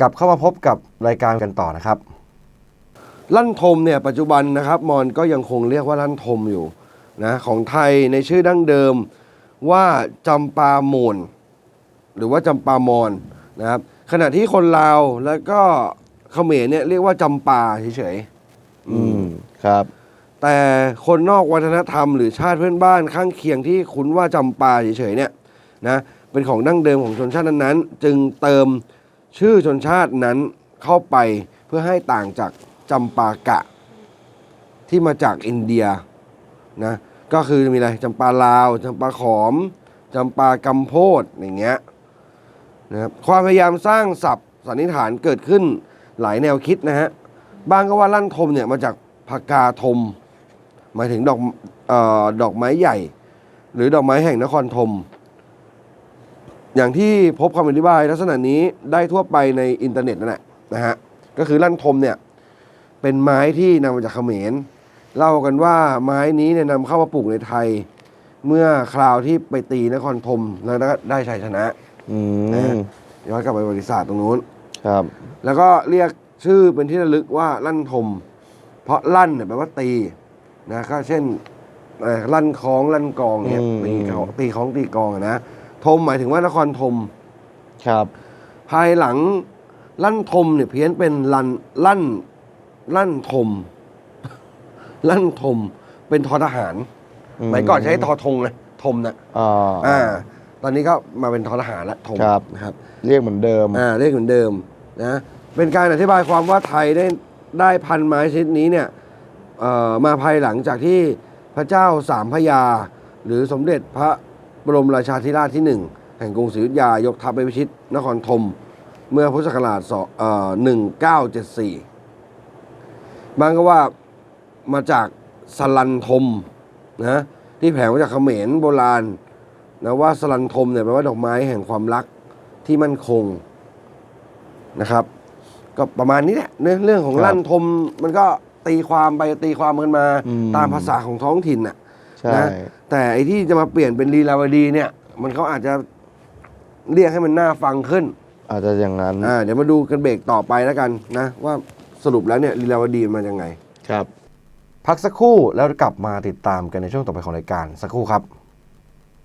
กลับเข้ามาพบกับรายการกันต่อนะครับ ลั่นทมเนี่ยปัจจุบันนะครับมอนก็ยังคงเรียกว่าลั่นทมอยู่นะของไทยในชื่อดั้งเดิมว่าจำปาโมนหรือว่าจำปามอนนะครับขณะที่คนลาวแล้วก็เขมรเนี่ยเรียกว่าจำปาเฉยๆอืมครับ แต่คนนอกวัฒนธรรมหรือชาติเพื่อนบ้านข้างเคียงที่คุ้นว่าจำปาเฉยๆเนี่ยนะเป็นของดั้งเดิมของชนชาตินั้นๆจึงเติม ชื่อชนชาตินั้นเข้าไปเพื่อให้ต่างจากจำปากะ ที่มาจากอินเดียนะก็คือมีอะไรจำปาลาวจำปาขอมจำปากำโพดอย่างเงี้ยนะครับความพยายามสร้างศัพท์สันนิษฐานเกิดขึ้นหลายแนวคิดนะฮะบางก็ว่าลั่นทมเนี่ยมาจากพากาทม หมายถึงดอกออดอกไม้ใหญ่ หรือดอกไม้แห่งนครธม อย่างที่พบคำอธิบายลักษณะนี้ได้ทั่วไปในอินเทอร์เน็ตนั่นแหละนะฮะก็คือลั่นทมเนี่ยเป็นไม้ที่นำมาจากเขมรเล่ากันว่าไม้นี้เนี่ยนำเข้ามาปลูกในไทย เมื่อคราวที่ไปตีนครธมแล้วก็ได้ชัยชนะอืนะมฮะย้อนกลับไปประวัติศาสตร์ตรงนู้น ครับ แล้วก็เรียกชื่อเป็นที่ระลึกว่าลั่นทม เพราะลั่นเนี่ยแปลว่าตีนะก็เช่นเอ่อลั่นคล้องลั่นกองเนี่ยอืม ตีเขาตีคล้องตีกองอะนะ ทมหมายถึงว่านครธมครับ ภายหลังลั่นทมเนี่ยเพี้ยนเป็นลันลั่นลั่นทมลั่นทมเป็นทอทหารสมัยก่อนใช้ทอทงนะทมนะอ่า อ่า ตอนนี้ก็มาเป็นทอทหารละทมครับ นะครับ เรียกเหมือนเดิม อ่าเรียกเหมือนเดิมนะเป็นการอธิบายความว่าไทยได้ได้พันไม้ชนิดนี้เนี่ยเอ่อมาภายหลังจากที่พระเจ้าสามพระยา หรือสมเด็จพระ บรมราชาธิราชที่หนึ่งแห่งกรุงศรีอยุธยายกทัพไปพิชิต นครธมเมื่อพุทธศักราชหนึ่งเก้าเจ็ดสี่บางก็ว่ามาจากสลันทมนะที่แผงมาจากเขมรโบราณนะว่าสลันทมเนี่ยแปลว่าดอกไม้แห่งความรักที่มั่นคงนะครับ ก็ประมาณนี้แหละเรื่องเรื่องของครับลั่นทมมันก็ตีความไปตีความกันมาอืมตามภาษาของท้องถิ่นน่ะ ใช่ นะแต่ไอ้ที่จะมาเปลี่ยนเป็นลีลาวดีเนี่ย มันเขาอาจจะเรียกให้มันน่าฟังขึ้นอาจจะอย่างนั้นอ่าเดี๋ยวมาดูกันเบรกต่อไปแล้วกันนะ ว่าสรุปแล้วเนี่ยลีลาวดีมันยังไง ครับ พักสักครู่แล้วกลับมาติดตามกันในช่วงต่อไปของรายการสักครู่ครับ